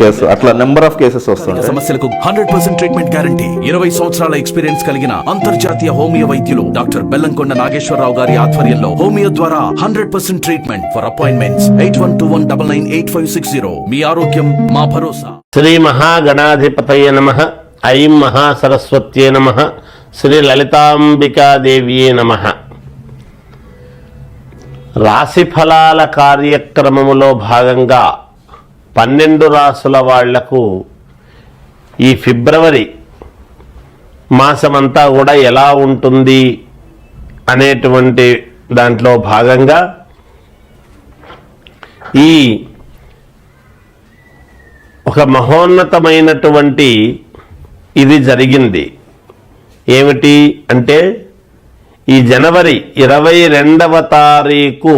Case అట్లా number of cases వస్తుంటాయి సమస్యలకు హండ్రెడ్ పర్సెంట్ ట్రీట్మెంట్ గ్యారంటీ ఇరవై సంవత్సరాల ఎక్స్పీరియన్స్ కలిగిన అంతర్జాతీయ హోమియో వైద్యులు డాక్టర్ బెల్లంకొండ నాగేశ్వరరావు గారి ఆధ్వర్యంలో హోమియో ద్వారా hundred percent treatment for appointments eight one two one double nine eight five six zero మీ ఆరోగ్యం మా భరోసా. శ్రీ మహాగణాధిపతయ నమ. ఐం మహాసరస్వత్యే నమ. శ్రీ లలితాంబికాదేవ్యే నమ. రాశి ఫలాల కార్యక్రమములో భాగంగా పన్నెండు రాసుల వాళ్ళకు ఈ ఫిబ్రవరి మాసమంతా కూడా ఎలా ఉంటుంది అనేటువంటి దాంట్లో భాగంగా ఈ ఒక మహోన్నతమైనటువంటి ఇది జరిగింది. ఏమిటి అంటే ఈ జనవరి ఇరవై రెండవ తారీఖు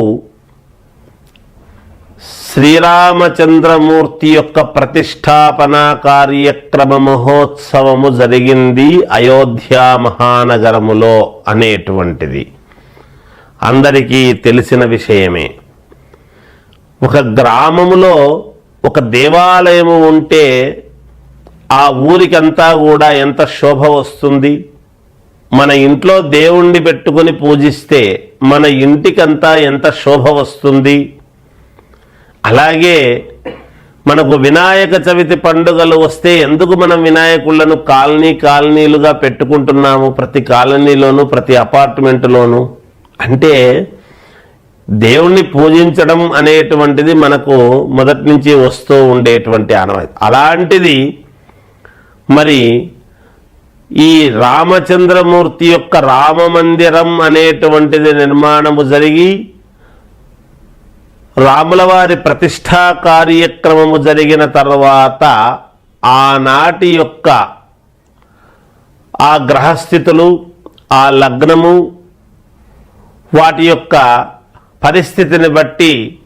శ్రీరామచంద్రమూర్తి యొక్క ప్రతిష్టాపన కార్యక్రమ మహోత్సవము జరిగింది అయోధ్య మహానగరములో అనేటువంటిది. అందరికీ తెలిసిన విషయమే. ఒక గ్రామములో ఒక దేవాలయము ఉంటే ఆ ఊరికంతా కూడా ఎంత శోభ వస్తుంది? మన ఇంట్లో దేవుణ్ణి పెట్టుకొని పూజిస్తే మన ఇంటికంతా ఎంత శోభ వస్తుంది? అలాగే మనకు వినాయక చవితి పండుగలు వస్తే ఎందుకు మనం వినాయకులను కాలనీ కాలనీలుగా పెట్టుకుంటున్నాము? ప్రతి కాలనీలోను ప్రతి అపార్ట్మెంట్లోను? అంటే దేవుణ్ణి పూజించడం అనేటువంటిది మనకు మొదటి నుంచి వస్తూ ఉండేటువంటి ఆనవాయితీ. అలాంటిది మరి ఈ రామచంద్రమూర్తి యొక్క రామ మందిరం అనేటువంటిది నిర్మాణము జరిగి రాములవారి ప్రతిష్టా కార్యక్రమము జరిగిన తర్వాత ఆనాటి యొక్క ఆ గ్రహస్థితులు ఆ లగ్నము వాటి యొక్క పరిస్థితిని బట్టి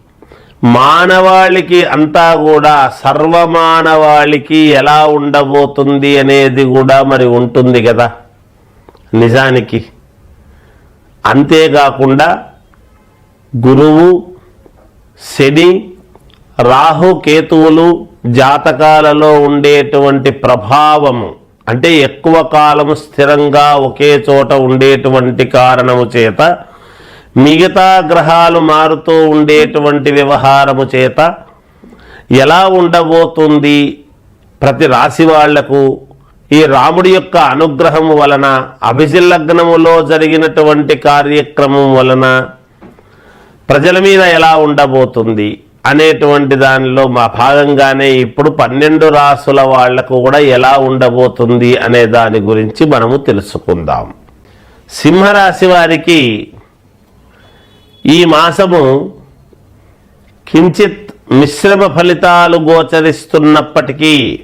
మానవాళికి అంతా కూడా సర్వమానవాళికి ఎలా ఉండబోతుంది అనేది కూడా మరి ఉంటుంది కదా. నిజానికి అంతేకాకుండా గురువు శని రాహు కేతువులు జాతకాలలో ఉండేటువంటి ప్రభావము అంటే ఎక్కువ కాలము స్థిరంగా ఒకే చోట ఉండేటువంటి కారణము చేత మిగతా గ్రహాలు మారుతూ ఉండేటువంటి వ్యవహారము చేత ఎలా ఉండబోతుంది ప్రతి రాశి వాళ్ళకు ఈ రాముడి యొక్క అనుగ్రహము వలన అభిజిల్లగ్నములో జరిగినటువంటి కార్యక్రమం వలన ప్రజల మీద ఎలా ఉండబోతుంది అనేటువంటి దానిలో మా భాగంగానే ఇప్పుడు పన్నెండు రాసుల వాళ్ళకు కూడా ఎలా ఉండబోతుంది అనే దాని గురించి మనము తెలుసుకుందాం. సింహరాశి వారికి ఈ మాసము కించిత్ మిశ్రమ ఫలితాలు గోచరిస్తున్నప్పటికీ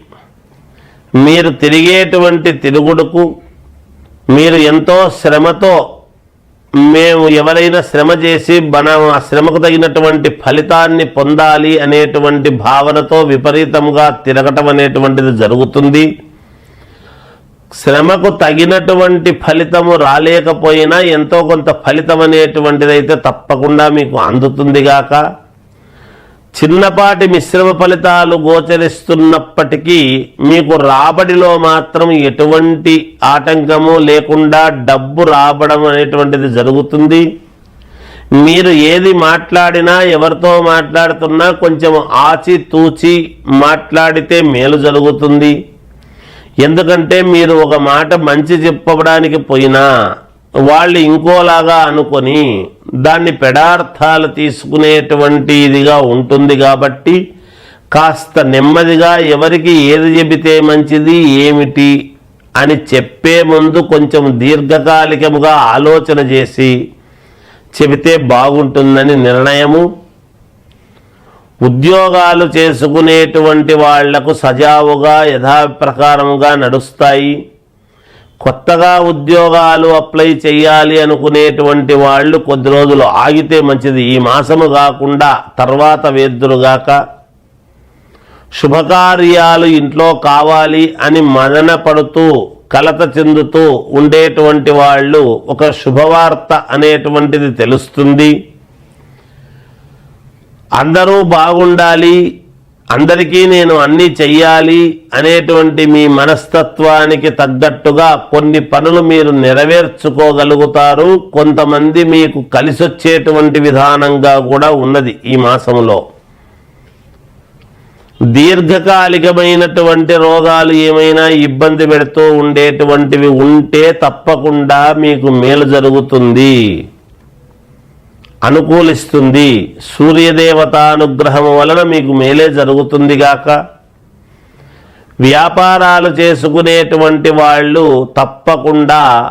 మీరు తిరిగేటువంటి తిరుగుడుకు మీరు ఎంతో శ్రమతో మేము ఎవరైనా శ్రమ చేసి మనం ఆ శ్రమకు తగినటువంటి ఫలితాన్ని పొందాలి అనేటువంటి భావనతో విపరీతంగా తిరగటం అనేటువంటిది జరుగుతుంది. శ్రమకు తగినటువంటి ఫలితము రాలేకపోయినా ఎంతో కొంత ఫలితం అనేటువంటిది అయితే తప్పకుండా మీకు అందుతుంది గాక. చిన్నపాటి మిశ్రమ ఫలితాలు గోచరిస్తున్నప్పటికీ మీకు రాబడిలో మాత్రం ఎటువంటి ఆటంకము లేకుండా డబ్బు రాబడం అనేటువంటిది జరుగుతుంది. మీరు ఏది మాట్లాడినా ఎవరితో మాట్లాడుతున్నా కొంచెం ఆచి తూచి మాట్లాడితే మేలు జరుగుతుంది. ఎందుకంటే మీరు ఒక మాట మంచి చెప్పడానికి పోయినా వాళ్ళు ఇంకోలాగా అనుకొని దాన్ని పెడార్థాలు తీసుకునేటువంటి ఇదిగా ఉంటుంది కాబట్టి కాస్త నెమ్మదిగా ఎవరికి ఏది చెబితే మంచిది ఏమిటి అని చెప్పే ముందు కొంచెం దీర్ఘకాలికముగా ఆలోచన చేసి చెబితే బాగుంటుందని నిర్ణయము. ఉద్యోగాలు చేసుకునేటువంటి వాళ్ళకు సజావుగా యథాప్రకారముగా నడుస్తాయి. కొత్తగా ఉద్యోగాలు అప్లై చేయాలి అనుకునేటువంటి వాళ్ళు కొద్ది రోజులు ఆగితే మంచిది. ఈ మాసము కాకుండా తర్వాత వేద్దురుగాక శుభకార్యాలు ఇంట్లో కావాలి అని మదన పడుతూ కలత చెందుతూ ఉండేటువంటి వాళ్ళు ఒక శుభవార్త అనేటువంటిది తెలుస్తుంది. అందరూ బాగుండాలి. అందరికీ నేను అన్నీ చెయ్యాలి అనేటువంటి మీ మనస్తత్వానికి తగ్గట్టుగా కొన్ని పనులు మీరు నెరవేర్చుకోగలుగుతారు. కొంతమంది మీకు కలిసొచ్చేటువంటి విధానంగా కూడా ఉన్నది ఈ మాసంలో. దీర్ఘకాలికమైనటువంటి రోగాలు ఏమైనా ఇబ్బంది పెడుతూ ఉండేటువంటివి ఉంటే తప్పకుండా మీకు మేలు జరుగుతుంది. అనుకూలిస్తుంది. సూర్యదేవతానుగ్రహం వలన మీకు మేలే జరుగుతుంది గాక. వ్యాపారాలు చేసుకునేటువంటి వాళ్ళు తప్పకుండా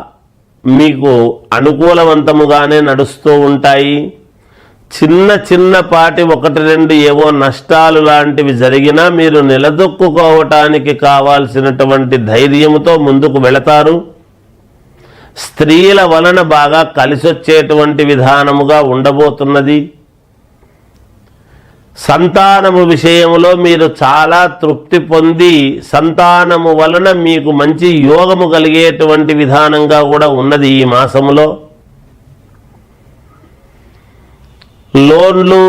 మీకు అనుకూలవంతముగానే నడుస్తూ ఉంటాయి. చిన్న చిన్నపాటి ఒకటి రెండు ఏవో నష్టాలు లాంటివి జరిగినా మీరు నిలదొక్కుకోవటానికి కావాల్సినటువంటి ధైర్యముతో ముందుకు వెళతారు. స్త్రీల వలన బాగా కలిసొచ్చేటువంటి విధానముగా ఉండబోతున్నది. సంతానము విషయంలో మీరు చాలా తృప్తి పొంది సంతానము వలన మీకు మంచి యోగము కలిగేటువంటి విధానంగా కూడా ఉన్నది ఈ మాసములో. లోన్లు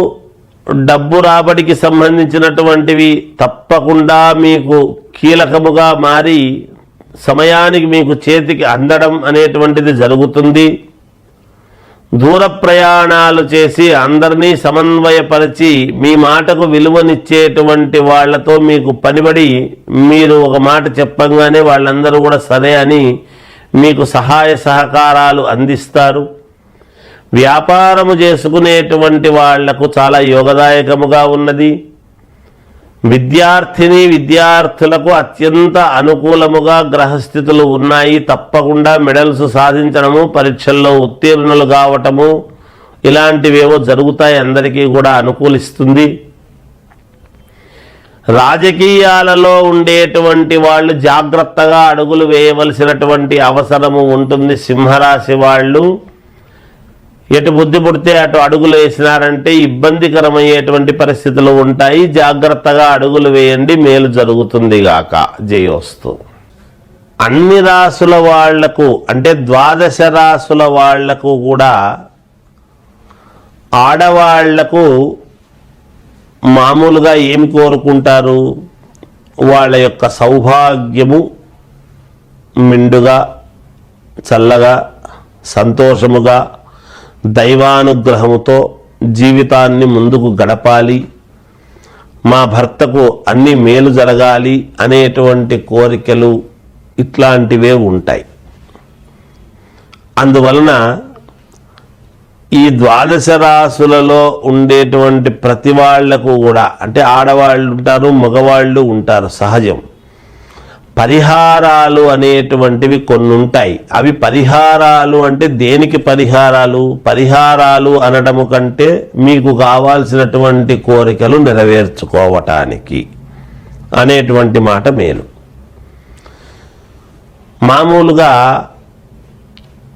డబ్బు రాబడికి సంబంధించినటువంటివి తప్పకుండా మీకు కీలకముగా మారి సమయానికి మీకు చేతికి అందడం అనేటువంటిది జరుగుతుంది. దూర ప్రయాణాలు చేసి అందరినీ సమన్వయపరిచి మీ మాటకు విలువనిచ్చేటువంటి వాళ్ళతో మీకు పనిబడి మీరు ఒక మాట చెప్పంగానే వాళ్ళందరూ కూడా సరే అని మీకు సహాయ సహకారాలు అందిస్తారు. వ్యాపారము చేసుకునేటువంటి వాళ్ళకు చాలా యోగదాయకముగా ఉన్నది. విద్యార్థిని విద్యార్థులకు అత్యంత అనుకూలముగా గ్రహస్థితులు ఉన్నాయి. తప్పకుండా మెడల్స్ సాధించడము పరీక్షల్లో ఉత్తీర్ణులు కావటము ఇలాంటివేవో జరుగుతాయి అందరికీ కూడా అనుకూలిస్తుంది. రాజకీయాలలో ఉండేటువంటి వాళ్ళు జాగ్రత్తగా అడుగులు వేయవలసినటువంటి అవసరము ఉంటుంది. సింహరాశి వాళ్ళు ఎటు బుద్ధి పుడితే అటు అడుగులు వేసినారంటే ఇబ్బందికరమయ్యేటువంటి పరిస్థితులు ఉంటాయి. జాగ్రత్తగా అడుగులు వేయండి మేలు జరుగుతుంది గాక. జయోస్తు. అన్ని రాసుల వాళ్ళకు అంటే ద్వాదశ రాసుల వాళ్ళకు కూడా ఆడవాళ్ళకు మామూలుగా ఏమి కోరుకుంటారు? వాళ్ళ యొక్క సౌభాగ్యము మిండుగా చల్లగా సంతోషముగా దైవానుగ్రహముతో జీవితాన్ని ముందుకు గడపాలి. మా భర్తకు అన్ని మేలు జరగాలి అనేటువంటి కోరికలు ఇట్లాంటివే ఉంటాయి. అందువలన ఈ ద్వాదశ రాసులలో ఉండేటువంటి ప్రతి వాళ్ళకు కూడా అంటే ఆడవాళ్ళు ఉంటారు మగవాళ్ళు ఉంటారు సహజం. పరిహారాలు అనేటువంటివి కొన్ని ఉంటాయి అవి పరిహారాలు అంటే దేనికి పరిహారాలు? పరిహారాలు అనడము కంటే మీకు కావాల్సినటువంటి కోరికలు నెరవేర్చుకోవటానికి అనేటువంటి మాట మేలు. మామూలుగా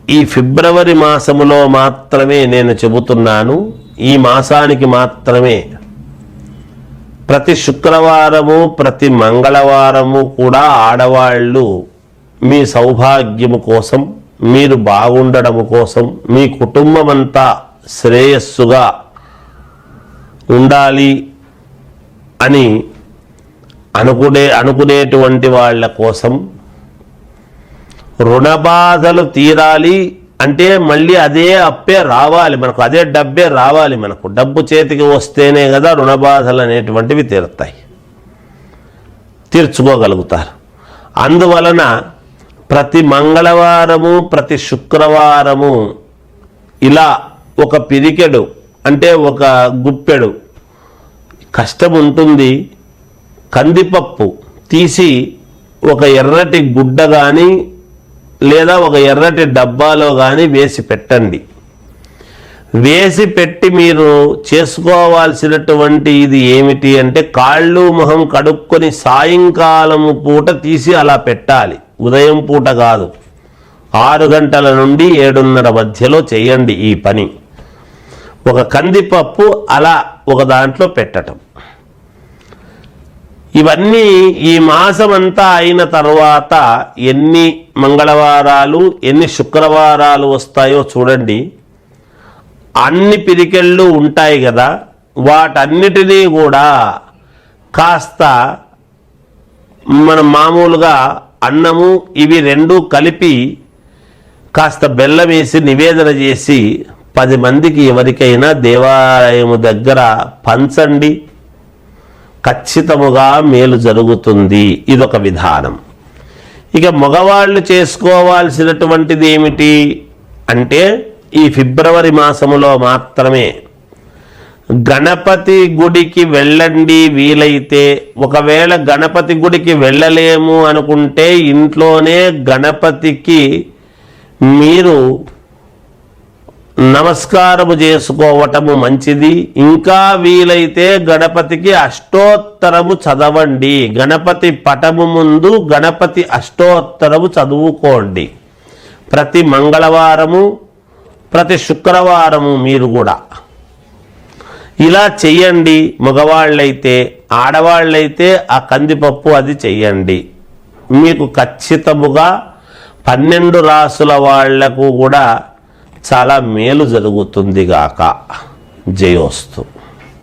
ఈ ఫిబ్రవరి మాసములో మాత్రమే నేను చెబుతున్నాను. ఈ మాసానికి మాత్రమే ప్రతి శుక్రవారము ప్రతి మంగళవారము కూడా ఆడవాళ్ళు మీ సౌభాగ్యము కోసం మీరు బాగుండడము కోసం మీ కుటుంబం అంతా శ్రేయస్సుగా ఉండాలి అని అనుకునే అనుకునేటువంటి వాళ్ళ కోసం రుణ బాధలు తీరాలి అంటే మళ్ళీ అదే అప్పే రావాలి మనకు అదే డబ్బే రావాలి మనకు. డబ్బు చేతికి వస్తేనే కదా రుణ బాధలు అనేటువంటివి తీరుతాయి. తీర్చుకోగలుగుతారు. అందువలన ప్రతి మంగళవారము ప్రతి శుక్రవారము ఇలా ఒక పిరికెడు అంటే ఒక గుప్పెడు కష్టం ఉంటుంది కందిపప్పు తీసి ఒక ఎర్రటి గుడ్డ కానీ లేదా ఒక ఎర్రటి డబ్బాలో కానీ వేసి పెట్టండి. వేసి పెట్టి మీరు చేసుకోవాల్సినటువంటి ఇది ఏమిటి అంటే కాళ్ళు మొహం కడుక్కొని సాయంకాలము పూట తీసి అలా పెట్టాలి. ఉదయం పూట కాదు. ఆరు గంటల నుండి ఏడున్నర మధ్యలో చేయండి ఈ పని. ఒక కందిపప్పు అలా ఒక దాంట్లో పెట్టడం ఇవన్నీ ఈ మాసమంతా అయిన తర్వాత ఎన్ని మంగళవారాలు ఎన్ని శుక్రవారాలు వస్తాయో చూడండి. అన్ని పిరికెళ్ళు ఉంటాయి కదా వాటన్నిటినీ కూడా కాస్త మనం మామూలుగా అన్నము ఇవి రెండు కలిపి కాస్త బెల్లం వేసి నివేదన చేసి పది మందికి ఎవరికైనా దేవాలయము దగ్గర పంచండి. ఖచ్చితముగా మేలు జరుగుతుంది. ఇదొక విధానం. ఇక మగవాళ్ళు చేసుకోవాల్సినటువంటిది ఏమిటి? అంటే ఈ ఫిబ్రవరి మాసములో మాత్రమే. గణపతి గుడికి వెళ్ళండి వీలైతే. ఒకవేళ గణపతి గుడికి వెళ్ళలేము అనుకుంటే ఇంట్లోనే గణపతికి మీరు నమస్కారము చేసుకోవటము మంచిది. ఇంకా వీలైతే గణపతికి అష్టోత్తరము చదవండి. గణపతి పటము ముందు గణపతి అష్టోత్తరము చదువుకోండి. ప్రతి మంగళవారము ప్రతి శుక్రవారము మీరు కూడా. ఇలా చెయ్యండి. మగవాళ్ళైతే ఆడవాళ్ళైతే ఆ కందిపప్పు అది చెయ్యండి. మీకు ఖచ్చితముగా పన్నెండు రాసుల వాళ్ళకు కూడా చాలా మేలు జరుగుతుంది గాక జయోస్తు.